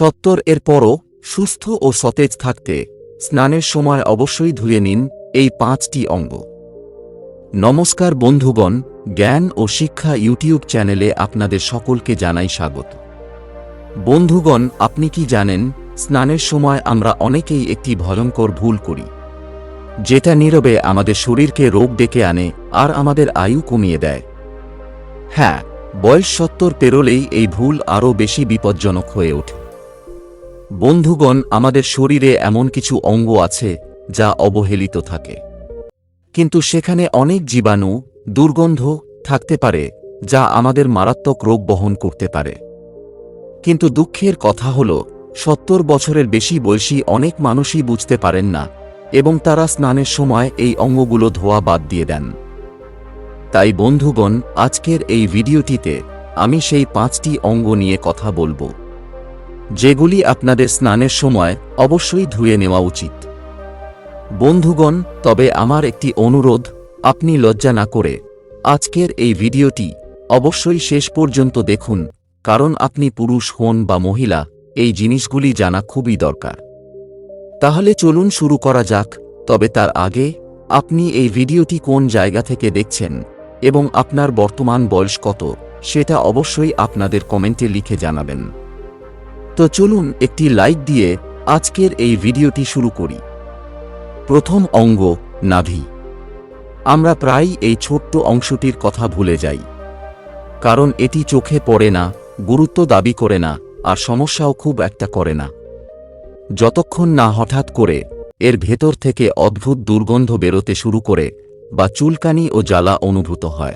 সত্তর এর পরও সুস্থ ও সতেজ থাকতে স্নানের সময় অবশ্যই ধুয়ে নিন এই পাঁচটি অঙ্গ। নমস্কার বন্ধুগণ, জ্ঞান ও শিক্ষা ইউটিউব চ্যানেলে আপনাদের সকলকে জানাই স্বাগত। বন্ধুগণ, আপনি কি জানেন, স্নানের সময় আমরা অনেকেই একটি ভয়ঙ্কর ভুল করি, যেটা নীরবে আমাদের শরীরকে রোগ ডেকে আনে আর আমাদের আয়ু কমিয়ে দেয়। হ্যাঁ বয়স সত্তর পেরোলেই এই ভুল আরও বেশি বিপজ্জনক হয়ে ওঠে। বন্ধুগণ, আমাদের শরীরে এমন কিছু অঙ্গ আছে যা অবহেলিত থাকে। কিন্তু সেখানে অনেক জীবাণু, দুর্গন্ধ থাকতে পারে, যা আমাদের মারাত্মক রোগ বহন করতে পারে। কিন্তু দুঃখের কথা হল, সত্তর বছরের বেশি বয়সী অনেক মানুষই বুঝতে পারেন না, এবং তারা স্নানের সময় এই অঙ্গগুলো ধোয়া বাদ দিয়ে দেন। তাই বন্ধুগণ, আজকের এই ভিডিওটিতে আমি সেই পাঁচটি অঙ্গ নিয়ে কথা বলব। যেগুলি আপনাদের স্নানের সময় অবশ্যই ধুয়ে নেওয়া উচিত। বন্ধুগণ, তবে আমার একটি অনুরোধ, আপনি লজ্জা না করে আজকের এই ভিডিওটি অবশ্যই শেষ পর্যন্ত দেখুন, কারণ আপনি পুরুষ হন বা মহিলা, এই জিনিসগুলি জানা খুবই দরকার। তাহলে চলুন শুরু করা যাক, তবে তার আগে আপনি এই ভিডিওটি কোন জায়গা থেকে দেখছেন এবং আপনার বর্তমান বয়স কত, সেটা অবশ্যই আপনাদের কমেন্টে লিখে জানাবেন। তো চলুন একটি লাইক দিয়ে আজকের এই ভিডিওটি শুরু করি। প্রথম অঙ্গ, নাভি। আমরা প্রায়ই এই ছোট্ট অংশটির কথা ভুলে যাই। কারণ এটি চোখে পড়ে না, গুরুত্ব দাবি করে না, আর সমস্যাও খুব একটা করে না। যতক্ষণ না হঠাৎ করে এর ভেতর থেকে অদ্ভুত দুর্গন্ধ বেরোতে শুরু করে বা চুলকানি ও জ্বালা অনুভূত হয়।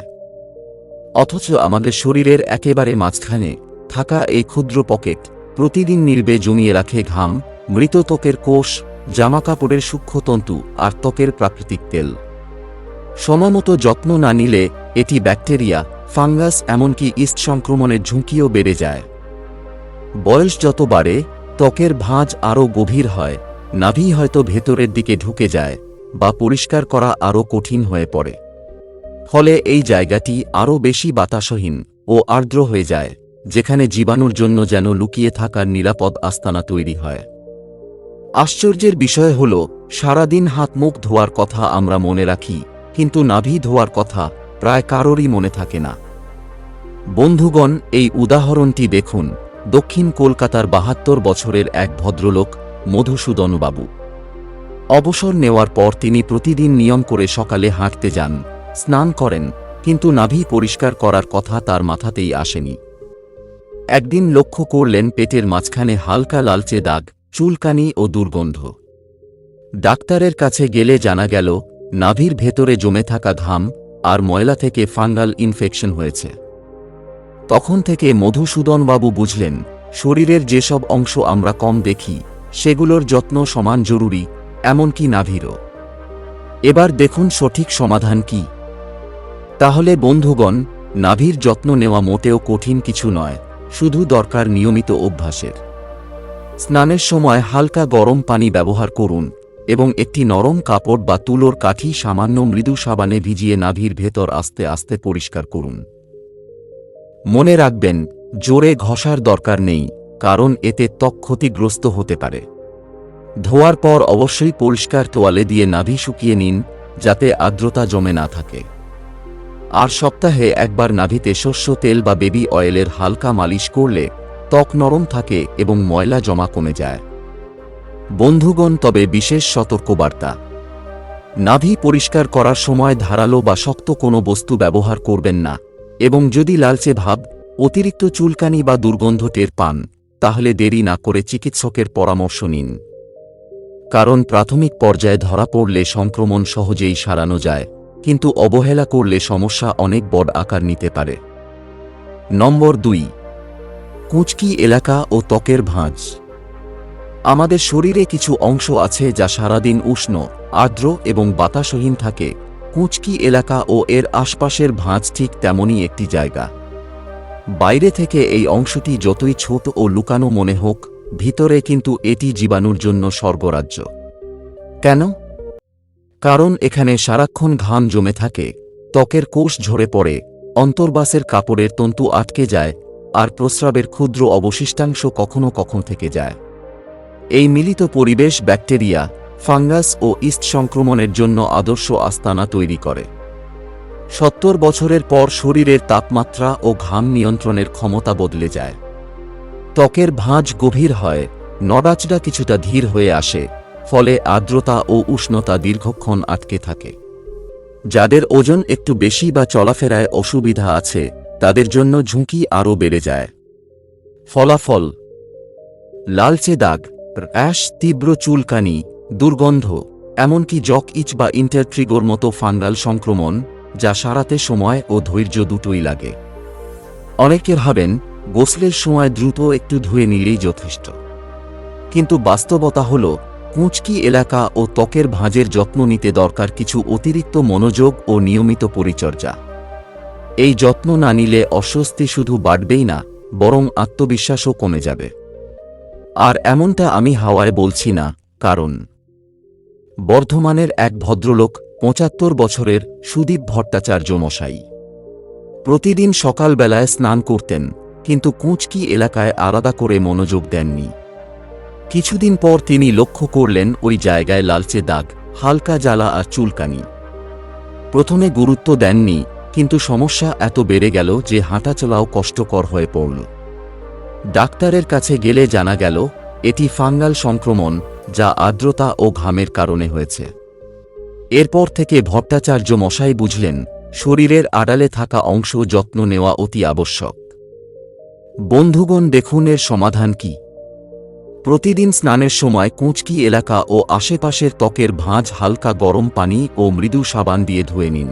অথচ আমাদের শরীরের একেবারে মাঝখানে থাকা এই ক্ষুদ্র পকেট প্রতিদিন নির্বে জমিয়ে রাখে ঘাম, মৃত ত্বকের কোষ, জামাকাপড়ের সূক্ষ্মতন্তু আর ত্বকের প্রাকৃতিক তেল। সময়মতো যত্ন না নিলে এটি ব্যাকটেরিয়া, ফাঙ্গাস এমনকি ইস্ট সংক্রমণের ঝুঁকিও বেড়ে যায়। বয়স যত বাড়ে, ত্বকের ভাঁজ আরও গভীর হয়, নাভি হয়তো ভেতরের দিকে ঢুকে যায় বা পরিষ্কার করা আরও কঠিন হয়ে পড়ে। ফলে এই জায়গাটি আরও বেশি বাতাসহীন ও আর্দ্র হয়ে যায়। যেখানে জীবাণুর জন্য যেন লুকিয়ে থাকার নিরাপদ আস্তানা তৈরি হয়। আশ্চর্যের বিষয় হল, সারাদিন হাত মুখ ধোয়ার কথা আমরা মনে রাখি, কিন্তু নাভি ধোয়ার কথা প্রায় কারোরই মনে থাকে না। বন্ধুগণ, এই উদাহরণটি দেখুন, দক্ষিণ কলকাতার বাহাত্তর বছরের এক ভদ্রলোক মধুসূদনবাবু অবসর নেওয়ার পর তিনি প্রতিদিন নিয়ম করে সকালে হাঁটতে যান, স্নান করেন, কিন্তু নাভি পরিষ্কার করার কথা তার মাথাতেই আসেনি। একদিন লক্ষ্য করলেন পেটের মাঝখানে হালকা লালচে দাগ, চুলকানি ও দুর্গন্ধ। ডাক্তারের কাছে গেলে জানা গেল, নাভির ভেতরে জমে থাকা ঘাম আর ময়লা থেকে ফাঙ্গাল ইনফেকশন হয়েছে। তখন থেকে মধুসূদনবাবু বুঝলেন, শরীরের যেসব অংশ আমরা কম দেখি, সেগুলোর যত্ন সমান জরুরি, এমনকি নাভিরও। এবার দেখুন সঠিক সমাধান কি। তাহলে বন্ধুগণ, নাভির যত্ন নেওয়া মোটেও কঠিন কিছু নয়। শুধু দরকার নিয়মিত অভ্যাসের। স্নানের সময় হালকা গরম পানি ব্যবহার করুন এবং একটি নরম কাপড় বা তুলোর কাঠি সামান্য মৃদু সাবানে ভিজিয়ে নাভির ভেতর আস্তে আস্তে পরিষ্কার করুন। মনে রাখবেন, জোরে ঘষার দরকার নেই, কারণ এতে ত্বক ক্ষতিগ্রস্ত হতে পারে। ধোয়ার পর অবশ্যই পরিষ্কার তোয়ালে দিয়ে নাভি শুকিয়ে নিন, যাতে আর্দ্রতা জমে না থাকে। আর সপ্তাহে একবার নাভিতে শস্য, তেল বা বেবি অয়েলের হালকা মালিশ করলে ত্বক নরম থাকে এবং ময়লা জমা কমে যায়। বন্ধুগণ, তবে বিশেষ সতর্কবার্তা। নাভি পরিষ্কার করার সময় ধারালো বা শক্ত কোনো বস্তু ব্যবহার করবেন না এবং যদি লালচে ভাব, অতিরিক্ত চুলকানি বা দুর্গন্ধ টের পান, তাহলে দেরি না করে চিকিৎসকের পরামর্শ নিন। কারণ প্রাথমিক পর্যায়ে ধরা পড়লে সংক্রমণ সহজেই সারানো যায়। কিন্তু অবহেলা করলে সমস্যা অনেক বড় আকার নিতে পারে। নম্বর দুই, কুঁচকি এলাকা ও ত্বকের ভাঁজ। আমাদের শরীরে কিছু অংশ আছে যা সারাদিন উষ্ণ, আর্দ্র এবং বাতাসহীন থাকে। কুঁচকি এলাকা ও এর আশপাশের ভাঁজ ঠিক তেমনই একটি জায়গা। বাইরে থেকে এই অংশটি যতই ছোট ও লুকানো মনে হোক, ভিতরে কিন্তু এটি জীবাণুর জন্য স্বর্গরাজ্য। কেন? কারণ এখানে সারাক্ষণ ঘাম জমে থাকে, ত্বকের কোষ ঝরে পড়ে, অন্তর্বাসের কাপড়ের তন্তু আটকে যায়, আর প্রস্রাবের ক্ষুদ্র অবশিষ্টাংশ কখনো কখন থেকে যায়। এই মিলিত পরিবেশ ব্যাকটেরিয়া, ফাঙ্গাস ও ইস্ট সংক্রমণের জন্য আদর্শ আস্তানা তৈরি করে। সত্তর বছরের পর শরীরের তাপমাত্রা ও ঘাম নিয়ন্ত্রণের ক্ষমতা বদলে যায়। ত্বকের ভাঁজ গভীর হয়, নড়াচড়া কিছুটা ধীর হয়ে আসে ফলে আর্দ্রতা ও উষ্ণতা দীর্ঘক্ষণ আটকে থাকে। যাদের ওজন একটু বেশি বা চলাফেরায় অসুবিধা আছে, তাদের জন্য ঝুঁকি আরও বেড়ে যায়। ফলাফল লালচে দাগ অ্যাশ তীব্র চুলকানি, দুর্গন্ধ, এমনকি জক ইচ বা ইন্টারট্রিগোর মতো ফাঙ্গাল সংক্রমণ, যা সারাতে সময় ও ধৈর্য দুটোই লাগে। অনেকে ভাবেন, গোসলের সময় দ্রুত একটু ধুয়ে নিলেই যথেষ্ট। কিন্তু বাস্তবতা হল কুঁচকি এলাকা ও ত্বকের ভাঁজের যত্ন নিতে দরকার কিছু অতিরিক্ত মনোযোগ ও নিয়মিত পরিচর্যা। এই যত্ন না নিলে অস্বস্তি শুধু বাড়বেই না, বরং আত্মবিশ্বাসও কমে যাবে। আর এমনটা আমি হাওয়ায় বলছি না, কারণ বর্ধমানের এক ভদ্রলোক পঁচাত্তর বছরের সুদীপ ভট্টাচার্য মশাই প্রতিদিন সকালবেলায় স্নান করতেন, কিন্তু কুঁচকি এলাকায় আলাদা করে মনোযোগ দেননি। কিছুদিন পর তিনি লক্ষ্য করলেন ওই জায়গায় লালচে দাগ, হালকা জ্বালা আর চুলকানি। প্রথমে গুরুত্ব দেননি, কিন্তু সমস্যা এত বেড়ে গেল যে হাঁটাচলাও কষ্টকর হয়ে পড়ল। ডাক্তারের কাছে গেলে জানা গেল, এটি ফাঙ্গাল সংক্রমণ, যা আর্দ্রতা ও ঘামের কারণে হয়েছে। এরপর থেকে ভট্টাচার্য মশাই বুঝলেন, শরীরের আড়ালে থাকা অংশ যত্ন নেওয়া অতি আবশ্যক। বন্ধুগণ, দেখুন এর সমাধান কি। প্রতিদিন স্নানের সময় কুঁচকি এলাকা ও আশেপাশের ত্বকের ভাঁজ হালকা গরম পানি ও মৃদু সাবান দিয়ে ধুয়ে নিন।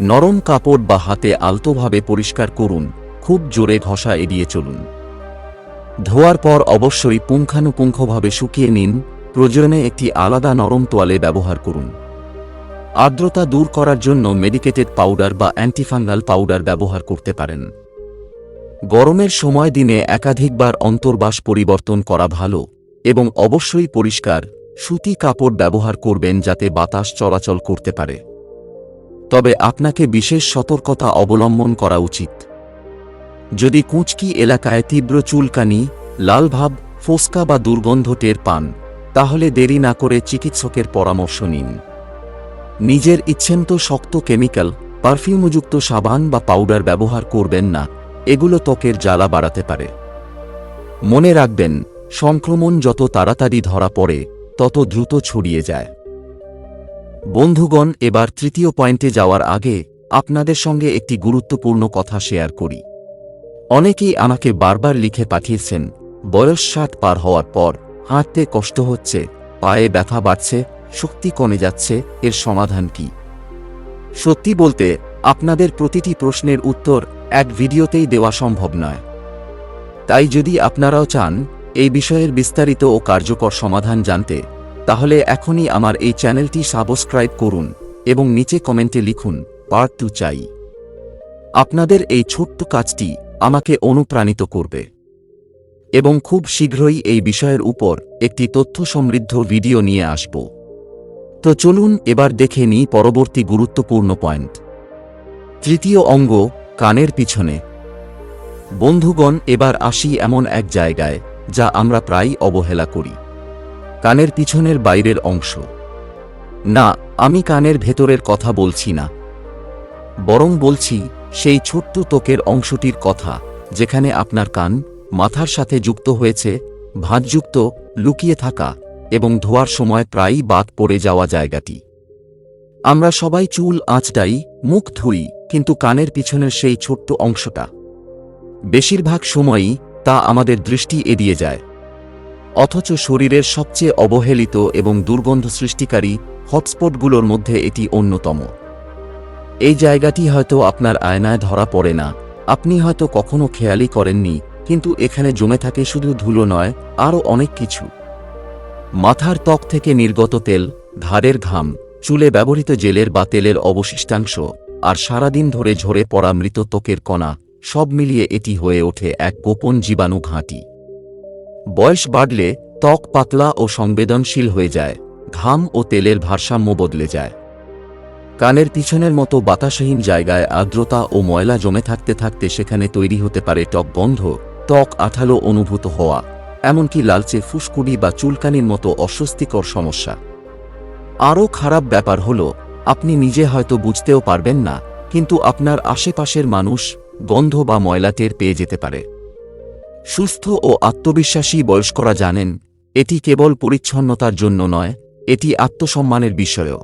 নরম কাপড় বা হাতে আলতোভাবে পরিষ্কার করুন, খুব জোরে ঘষা এড়িয়ে চলুন। ধোয়ার পর অবশ্যই পুঙ্খানুপুঙ্খভাবে শুকিয়ে নিন, প্রয়োজনে একটি আলাদা নরম তোয়ালে ব্যবহার করুন। আর্দ্রতা দূর করার জন্য মেডিকেটেড পাউডার বা অ্যান্টিফাঙ্গাল পাউডার ব্যবহার করতে পারেন। গরমের সময় দিনে একাধিকবার অন্তর্বাস পরিবর্তন করা ভালো এবং অবশ্যই পরিষ্কার, সুতি কাপড় ব্যবহার করবেন যাতে বাতাস চলাচল করতে পারে। তবে আপনাকে বিশেষ সতর্কতা অবলম্বন করা উচিত। যদি কুঁচকি এলাকায় তীব্র চুলকানি লালভাব ফোসকা বা দুর্গন্ধ টের পান, তাহলে দেরি না করে চিকিৎসকের পরামর্শ নিন। নিজের ইচ্ছেমতো শক্ত কেমিক্যাল, পারফিউমযুক্ত সাবান বা পাউডার ব্যবহার করবেন না। এগুলো ত্বকের জ্বালা বাড়াতে পারে। মনে রাখবেন, সংক্রমণ যত তাড়াতাড়ি ধরা পড়ে, তত দ্রুত ছড়িয়ে যায়। বন্ধুগণ, এবার তৃতীয় পয়েন্টে যাওয়ার আগে আপনাদের সঙ্গে একটি গুরুত্বপূর্ণ কথা শেয়ার করি। অনেকেই আমাকে বারবার লিখে পাঠিয়েছেন, বয়স ষাট পার হওয়ার পর হাঁটতে কষ্ট হচ্ছে, পায়ে ব্যথা বাড়ছে, শক্তি কমে যাচ্ছে, এর সমাধান কি? সত্যি বলতে, আপনাদের প্রতিটি প্রশ্নের উত্তর এক ভিডিওতেই দেওয়া সম্ভব নয়। তাই যদি আপনারাও চান এই বিষয়ের বিস্তারিত ও কার্যকর সমাধান জানতে, তাহলে এখনই আমার এই চ্যানেলটি সাবস্ক্রাইব করুন এবং নিচে কমেন্টে লিখুন, পার্ট টু চাই। আপনাদের এই ছোট্ট কাজটি আমাকে অনুপ্রাণিত করবে। এবং খুব শীঘ্রই এই বিষয়ের উপর একটি তথ্য সমৃদ্ধ ভিডিও নিয়ে আসব। তো চলুন এবার দেখে নিই পরবর্তী গুরুত্বপূর্ণ পয়েন্ট। তৃতীয় অঙ্গ কানের পিছনে। বন্ধুগণ, এবার আসি এমন এক জায়গায়, যা আমরা প্রায় অবহেলা করি। কানের পিছনের বাইরের অংশ। না, আমি কানের ভেতরের কথা বলছি না। বরং বলছি, সেই ছোট্ট ত্বকের অংশটির কথা, যেখানে আপনার কান মাথার সাথে যুক্ত হয়েছে, ভাঁজযুক্ত, লুকিয়ে থাকা, এবং ধোয়ার সময় প্রায়ই বাদ পড়ে যাওয়া জায়গাটি। আমরা সবাই চুল আঁচটাই, মুখ ধুই, কিন্তু কানের পিছনের সেই ছোট্ট অংশটা। বেশিরভাগ সময়ই তা আমাদের দৃষ্টি এড়িয়ে যায়। অথচ শরীরের সবচেয়ে অবহেলিত এবং দুর্গন্ধ সৃষ্টিকারী হটস্পটগুলোর মধ্যে এটি অন্যতম। এই জায়গাটি হয়তো আপনার আয়নায় ধরা পড়ে না। আপনি হয়তো কখনো খেয়ালই করেননি, কিন্তু এখানে জমে থাকে শুধু ধুলো নয়, আরও অনেক কিছু। মাথার ত্বক থেকে নির্গত তেল, ঘাড়ের ঘাম চুলে ব্যবহৃত জেলের বা তেলের অবশিষ্টাংশ আর সারাদিন ধরে ঝরে পড়া মৃত ত্বকের কণা, সব মিলিয়ে এটি হয়ে ওঠে এক গোপন জীবাণু ঘাঁটি। বয়স বাড়লে ত্বক পাতলা ও সংবেদনশীল হয়ে যায়, ঘাম ও তেলের ভারসাম্য বদলে যায়। কানের পিছনের মতো বাতাসহীন জায়গায় আর্দ্রতা ও ময়লা জমে থাকতে থাকতে সেখানে তৈরি হতে পারে টক বন্ধ, ত্বক আঠালো অনুভূত হওয়া, এমনকি লালচে ফুসকুড়ি বা চুলকানির মতো অস্বস্তিকর সমস্যা। আরও খারাপ ব্যাপার হল, আপনি নিজে হয়তো বুঝতেও পারবেন না, কিন্তু আপনার আশেপাশের মানুষ গন্ধ বা ময়লা টের পেয়ে যেতে পারে। সুস্থ ও আত্মবিশ্বাসী বয়স্করা জানেন, এটি কেবল পরিচ্ছন্নতার জন্য নয়, এটি আত্মসম্মানের বিষয়ও।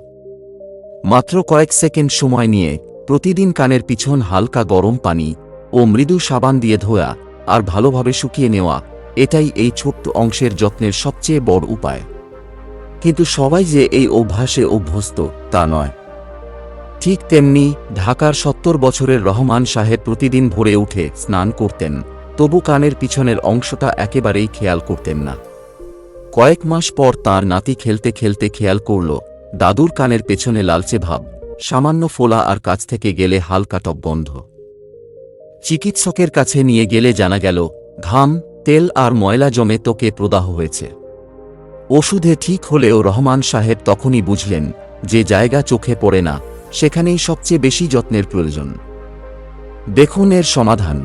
মাত্র কয়েক সেকেন্ড সময় নিয়ে প্রতিদিন কানের পিছন হালকা গরম পানি ও মৃদু সাবান দিয়ে ধোয়া আর ভালোভাবে শুকিয়ে নেওয়া, এটাই এই ছোট্ট অংশের যত্নের সবচেয়ে বড় উপায়। কিন্তু সবাই যে এই অভ্যাসে অভ্যস্ত তা নয়। ঠিক তেমনি ঢাকার সত্তর বছরের রহমান সাহেব প্রতিদিন ভোরে উঠে স্নান করতেন, তবু কানের পিছনের অংশটা একেবারেই খেয়াল করতেন না। কয়েক মাস পর তার নাতি খেলতে খেলতে খেয়াল করল, দাদুর কানের পেছনে লালচে ভাব, সামান্য ফোলা আর কাছ থেকে গেলে হালকা টক গন্ধ চিকিৎসকের কাছে নিয়ে গেলে জানা গেল, ঘাম, তেল আর ময়লা জমে তোকে প্রদাহ হয়েছে। ওষুধে ঠিক হলেও রহমান সাহেব তখনই বুঝলেন যে জায়গা চোখে পড়ে না, সেখানেই সবচেয়ে বেশি যত্নের প্রয়োজন। দেখুন এর সমাধান।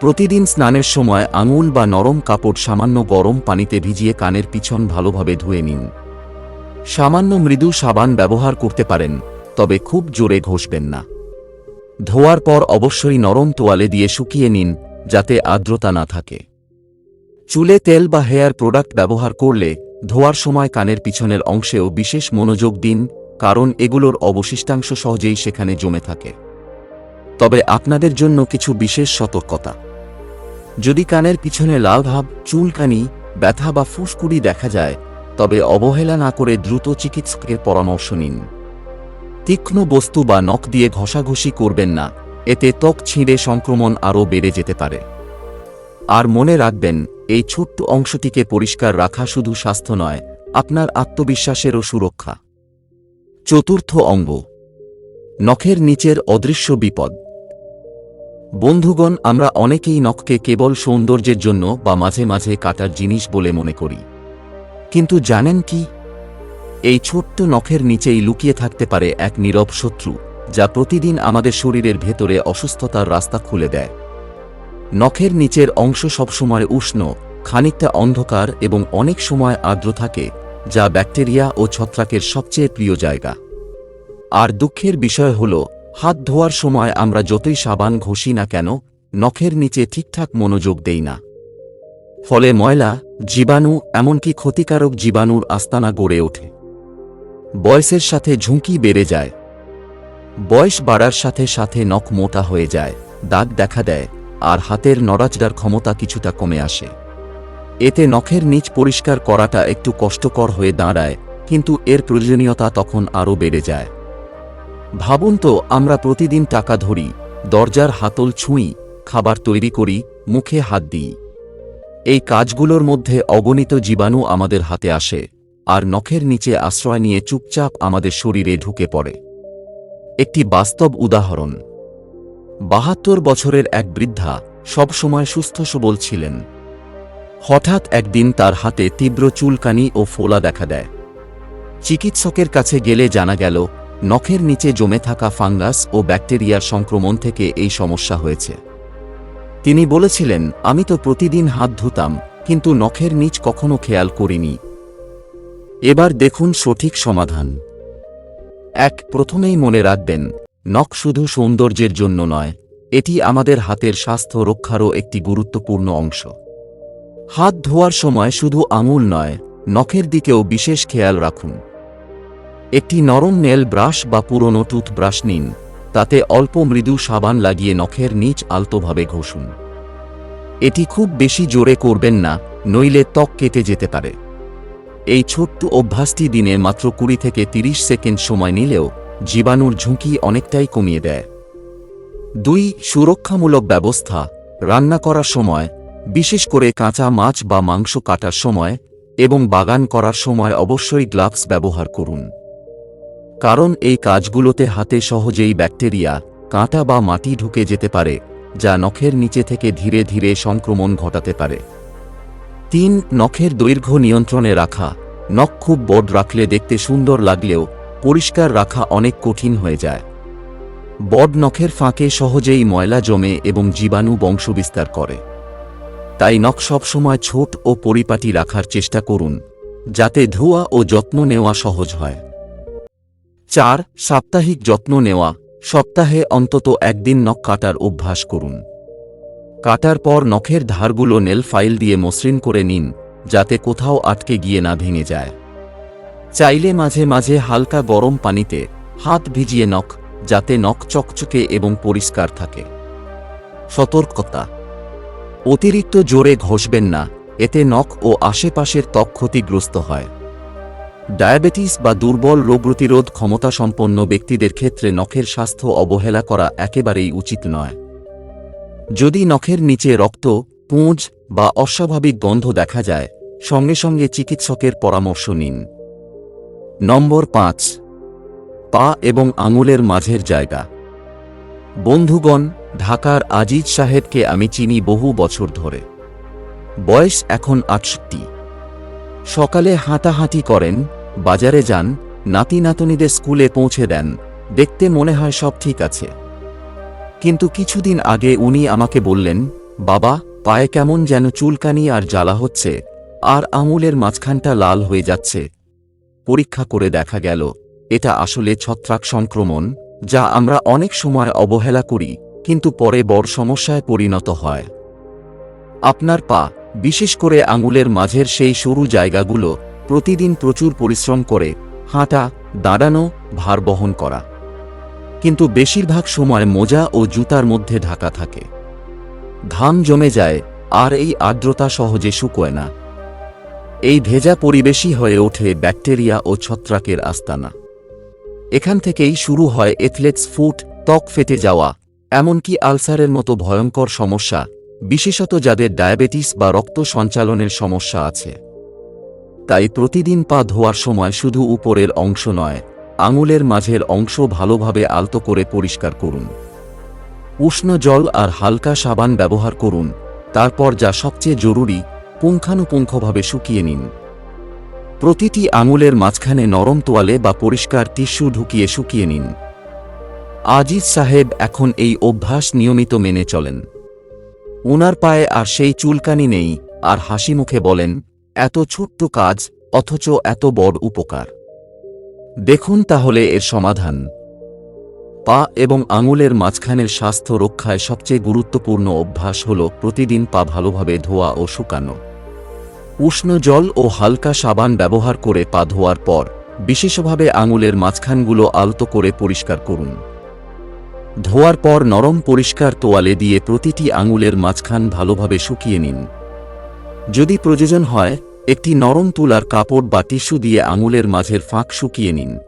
প্রতিদিন স্নানের সময় আঙুল বা নরম কাপড় সামান্য গরম পানিতে ভিজিয়ে কানের পিছন ভালোভাবে ধুয়ে নিন। সামান্য মৃদু সাবান ব্যবহার করতে পারেন, তবে খুব জোরে ঘষবেন না। ধোয়ার পর অবশ্যই নরম তোয়ালে দিয়ে শুকিয়ে নিন, যাতে আর্দ্রতা না থাকে। চুলে তেল বা হেয়ার প্রোডাক্ট ব্যবহার করলে ধোয়ার সময় কানের পিছনের অংশেও বিশেষ মনোযোগ দিন, কারণ এগুলোর অবশিষ্টাংশ সহজেই সেখানে জমে থাকে। তবে আপনাদের জন্য কিছু বিশেষ সতর্কতা। যদি কানের পিছনে লাল ভাব, চুলকানি, ব্যথা বা ফুসকুড়ি দেখা যায়, তবে অবহেলা না করে দ্রুত চিকিৎসকের পরামর্শ নিন। তীক্ষ্ণ বস্তু বা নখ দিয়ে ঘষাঘষি করবেন না, এতে ত্বক ছিঁড়ে সংক্রমণ আরও বেড়ে যেতে পারে। আর মনে রাখবেন এই ছোট্ট অংশটিকে পরিষ্কার রাখা শুধু স্বাস্থ্য নয়, আপনার আত্মবিশ্বাসেরও সুরক্ষা। চতুর্থ অঙ্গ। নখের নিচের অদৃশ্য বিপদ। বন্ধুগণ, আমরা অনেকেই নখকে কেবল সৌন্দর্যের জন্য বা মাঝে মাঝে কাটার জিনিস বলে মনে করি। কিন্তু জানেন কি? এই ছোট্ট নখের নিচেই লুকিয়ে থাকতে পারে এক নীরব শত্রু, যা প্রতিদিন আমাদের শরীরের ভেতরে অসুস্থতার রাস্তা খুলে দেয়। নখের নিচের অংশ সবসময় উষ্ণ, খানিকটা অন্ধকার এবং অনেক সময় আর্দ্র থাকে, যা ব্যাকটেরিয়া ও ছত্রাকের সবচেয়ে প্রিয় জায়গা। আর দুঃখের বিষয় হল, হাত ধোয়ার সময় আমরা যতই সাবান ঘষি না কেন, নখের নিচে ঠিকঠাক মনোযোগ দেই না। ফলে ময়লা, জীবাণু, এমনকি ক্ষতিকারক জীবাণুর আস্তানা গড়ে ওঠে। বয়সের সাথে ঝুঁকি বেড়ে যায়। বয়স বাড়ার সাথে সাথে নখ মোটা হয়ে যায়, দাগ দেখা দেয় আর হাতের নড়াচড়ার ক্ষমতা কিছুটা কমে আসে। এতে নখের নিচ পরিষ্কার করাটা একটু কষ্টকর হয়ে দাঁড়ায়, কিন্তু এর প্রয়োজনীয়তা তখন আরও বেড়ে যায়। ভাবুন তো, আমরা প্রতিদিন টাকা ধরি, দরজার হাতল ছুঁই, খাবার তৈরি করি, মুখে হাত দিই। এই কাজগুলোর মধ্যে অগণিত জীবাণু আমাদের হাতে আসে, আর নখের নিচে আশ্রয় নিয়ে চুপচাপ আমাদের শরীরে ঢুকে পড়ে। একটি বাস্তব উদাহরণ বাহাত্তর বছরের এক বৃদ্ধা সবসময় সুস্থ সবল ছিলেন। হঠাৎ একদিন তার হাতে তীব্র চুলকানি ও ফোলা দেখা দেয়। চিকিৎসকের কাছে গেলে জানা গেল, নখের নিচে জমে থাকা ফাঙ্গাস ও ব্যাকটেরিয়ার সংক্রমণ থেকে এই সমস্যা হয়েছে। তিনি বলেছিলেন, আমি তো প্রতিদিন হাত ধুতাম, কিন্তু নখের নিচ কখনো খেয়াল করিনি। এবার দেখুন সঠিক সমাধান। এক, প্রথমেই মনে রাখবেন নখ শুধু সৌন্দর্যের জন্য নয়, এটি আমাদের হাতের স্বাস্থ্য রক্ষারও একটি গুরুত্বপূর্ণ অংশ। হাত ধোয়ার সময় শুধু আঙুল নয়, নখের দিকেও বিশেষ খেয়াল রাখুন। একটি নরম নেল ব্রাশ বা পুরনো টুথব্রাশ নিন, তাতে অল্প মৃদু সাবান লাগিয়ে নখের নিচ আলতোভাবে ঘষুন। এটি খুব বেশি জোরে করবেন না, নইলে ত্বক কেটে যেতে পারে। এই ছোট্ট অভ্যাসটি দিনে মাত্র কুড়ি থেকে তিরিশ সেকেন্ড সময় নিলেও জীবাণুর ঝুঁকি অনেকটাই কমিয়ে দেয়। দুই, সুরক্ষামূলক ব্যবস্থা, রান্না করার সময়, বিশেষ করে কাঁচা মাছ বা মাংস কাটার সময় এবং বাগান করার সময় অবশ্যই গ্লাভস ব্যবহার করুন। কারণ এই কাজগুলোতে হাতে সহজেই ব্যাকটেরিয়া, কাঁটা বা মাটি ঢুকে যেতে পারে, যা নখের নিচে থেকে ধীরে ধীরে সংক্রমণ ঘটাতে পারে। তিন, নখের দৈর্ঘ্য নিয়ন্ত্রণে রাখা, নখ খুব বড় রাখলে দেখতে সুন্দর লাগলেও পরিষ্কার রাখা অনেক কঠিন হয়ে যায়। বড নখের ফাঁকে সহজেই ময়লা জমে এবং জীবাণু বংশবিস্তার করে। তাই নখ সবসময় ছোট ও পরিপাটি রাখার চেষ্টা করুন, যাতে ধোয়া ও যত্ন নেওয়া সহজ হয়। চার, সাপ্তাহিক যত্ন নেওয়া। সপ্তাহে অন্তত একদিন নখ কাটার অভ্যাস করুন। কাটার পর নখের ধারগুলো নেল ফাইল দিয়ে মসৃণ করে নিন, যাতে কোথাও আটকে গিয়ে না ভেঙে যায়। চাইলে মাঝে মাঝে হালকা গরম পানিতে হাত ভিজিয়ে নখ, যাতে নখ চকচকে এবং পরিষ্কার থাকে। সতর্কতা। অতিরিক্ত জোরে ঘষবেন না, এতে নখ ও আশেপাশের ত্বক ক্ষতিগ্রস্ত হয়। ডায়াবেটিস বা দুর্বল রোগ প্রতিরোধ ক্ষমতা সম্পন্ন ব্যক্তিদের ক্ষেত্রে নখের স্বাস্থ্য অবহেলা করা একেবারেই উচিত নয়। যদি নখের নিচে রক্ত, পুঁজ বা অস্বাভাবিক গন্ধ দেখা যায়, সঙ্গে সঙ্গে চিকিৎসকের পরামর্শ নিন। নম্বর পাঁচ। পা এবং আঙুলের মাঝের জায়গা। বন্ধুগণ, ঢাকার আজিজ সাহেবকে আমি চিনি বহু বছর ধরে। বয়স এখন আটষট্টি। সকালে হাঁটাহাঁটি করেন, বাজারে যান, নাতি নাতনিদের স্কুলে পৌঁছে দেন, দেখতে মনে হয় সব ঠিক আছে। কিন্তু কিছুদিন আগে উনি আমাকে বললেন, বাবা, পায়ে কেমন যেন চুলকানি আর জ্বালা হচ্ছে, আর আঙুলের মাঝখানটা লাল হয়ে যাচ্ছে। পরীক্ষা করে দেখা গেল, এটা আসলে ছত্রাক সংক্রমণ, যা আমরা অনেক সময় অবহেলা করি, কিন্তু পরে বড় সমস্যায় পরিণত হয়। আপনার পা, বিশেষ করে আঙুলের মাঝের সেই সরু জায়গাগুলো, প্রতিদিন প্রচুর পরিশ্রম করে, হাঁটা, দাঁড়ানো, ভার বহন করা। কিন্তু বেশিরভাগ সময় মোজা ও জুতার মধ্যে ঢাকা থাকে। ঘাম জমে যায়, আর এই আর্দ্রতা সহজে শুকোয় না। এই ভেজা পরিবেশই হয়ে ওঠে ব্যাকটেরিয়া ও ছত্রাকের আস্তানা। এখান থেকেই শুরু হয় এথলেটস ফুট, ত্বক ফেটে যাওয়া, এমনকি আলসারের মতো ভয়ঙ্কর সমস্যা, বিশেষত যাদের ডায়াবেটিস বা রক্ত সঞ্চালনের সমস্যা আছে। তাই প্রতিদিন পা ধোয়ার সময় শুধু উপরের অংশ নয়, আঙুলের মাঝের অংশ ভালোভাবে আলতো করে পরিষ্কার করুন। উষ্ণ জল আর হালকা সাবান ব্যবহার করুন, তারপর যা সবচেয়ে জরুরি পুঙ্খানুপুঙ্খভাবে শুকিয়ে নিন। প্রতিটি আঙুলের মাঝখানে নরম তোয়ালে বা পরিষ্কার টিস্যু ঢুকিয়ে শুকিয়ে নিন। আজিজ সাহেব এখন এই অভ্যাস নিয়মিত মেনে চলেন। উনার পায়ে আর সেই চুলকানি নেই, আর হাসি মুখে বলেন, এত ছোট্ট কাজ, অথচ এত বড় উপকার। দেখুন তাহলে এর সমাধান। পা এবং আঙুলের মাঝখানের স্বাস্থ্য রক্ষায় সবচেয়ে গুরুত্বপূর্ণ অভ্যাস হল প্রতিদিন পা ভালোভাবে ধোয়া ও শুকানো। উষ্ণ জল ও হালকা সাবান ব্যবহার করে পা ধোয়ার পর বিশেষভাবে আঙুলের মাঝখানগুলো আলতো করে পরিষ্কার করুন। ধোয়ার পর নরম পরিষ্কার তোয়ালে দিয়ে প্রতিটি আঙুলের মাঝখান ভালোভাবে শুকিয়ে নিন। যদি প্রয়োজন হয়, একটি নরম তুলার কাপড় বা টিস্যু দিয়ে আঙুলের মাঝের ফাঁক শুকিয়ে নিন।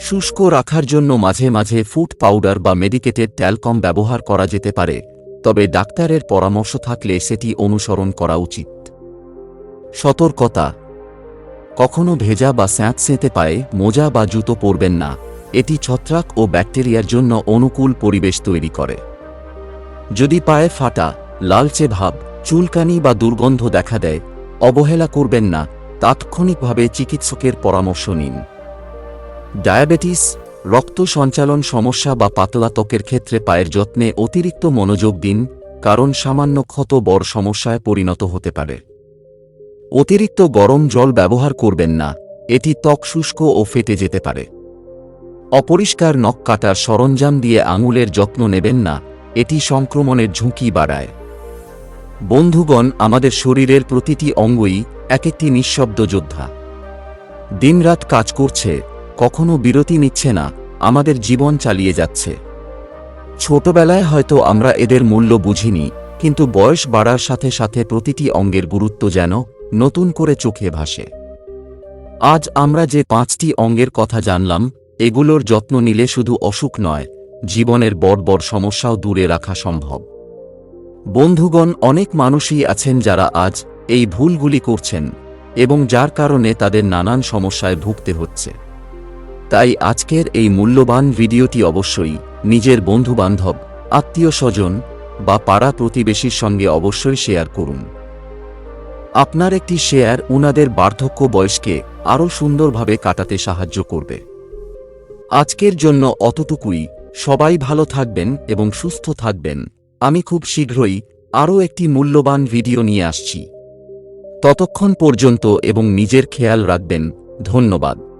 শুষ্ক রাখার জন্য মাঝে মাঝে ফুড পাউডার বা মেডিকেটেড ট্যালকম ব্যবহার করা যেতে পারে, তবে ডাক্তারের পরামর্শ থাকলে সেটি অনুসরণ করা উচিত। সতর্কতা। কখনো ভেজা বা স্যাঁতসেঁতে পায়ে মোজা বা জুতো পরবেন না। এটি ছত্রাক ও ব্যাকটেরিয়ার জন্য অনুকূল পরিবেশ তৈরি করে। যদি পায়ে ফাটা, লালচে ভাব, চুলকানি বা দুর্গন্ধ দেখা দেয়, অবহেলা করবেন না। তাৎক্ষণিকভাবে চিকিৎসকের পরামর্শ নিন। ডায়াবেটিস, রক্ত সঞ্চালন সমস্যা বা পাতলা ত্বকের ক্ষেত্রে পায়ের যত্নে অতিরিক্ত মনোযোগ দিন, কারণ সামান্য ক্ষত বড় সমস্যায় পরিণত হতে পারে। অতিরিক্ত গরম জল ব্যবহার করবেন না, এটি ত্বক শুষ্ক ও ফেটে যেতে পারে। অপরিষ্কার নখ কাটার সরঞ্জাম দিয়ে আঙুলের যত্ন নেবেন না, এটি সংক্রমণের ঝুঁকি বাড়ায়। বন্ধুগণ, আমাদের শরীরের প্রতিটি অঙ্গই এক একটি নিঃশব্দ যোদ্ধা। দিনরাত কাজ করছে, কখনো বিরতি নিচ্ছে না, আমাদের জীবন চালিয়ে যাচ্ছে। ছোটবেলায় হয়তো আমরা এদের মূল্য বুঝিনি, কিন্তু বয়স বাড়ার সাথে সাথে প্রতিটি অঙ্গের গুরুত্ব যেন নতুন করে চোখে ভাসে। আজ আমরা যে পাঁচটি অঙ্গের কথা জানলাম, এগুলোর যত্ন নিলে শুধু অসুখ নয়, জীবনের বড় বড় সমস্যাও দূরে রাখা সম্ভব। বন্ধুগণ, অনেক মানুষই আছেন যারা আজ এই ভুলগুলি করছেন এবং যার কারণে তাদের নানান সমস্যায় ভুগতে হচ্ছে। তাই আজকের এই মূল্যবান ভিডিওটি অবশ্যই নিজের বন্ধুবান্ধব, আত্মীয় স্বজন বা পাড়া প্রতিবেশীর সঙ্গে অবশ্যই শেয়ার করুন। আপনার একটি শেয়ার উনাদের বার্ধক্য বয়সকে আরও সুন্দরভাবে কাটাতে সাহায্য করবে। আজকের জন্য অতটুকুই। সবাই ভালো থাকবেন এবং সুস্থ থাকবেন। আমি খুব শীঘ্রই আরও একটি মূল্যবান ভিডিও নিয়ে আসছি। ততক্ষণ পর্যন্ত এবং নিজের খেয়াল রাখবেন। ধন্যবাদ।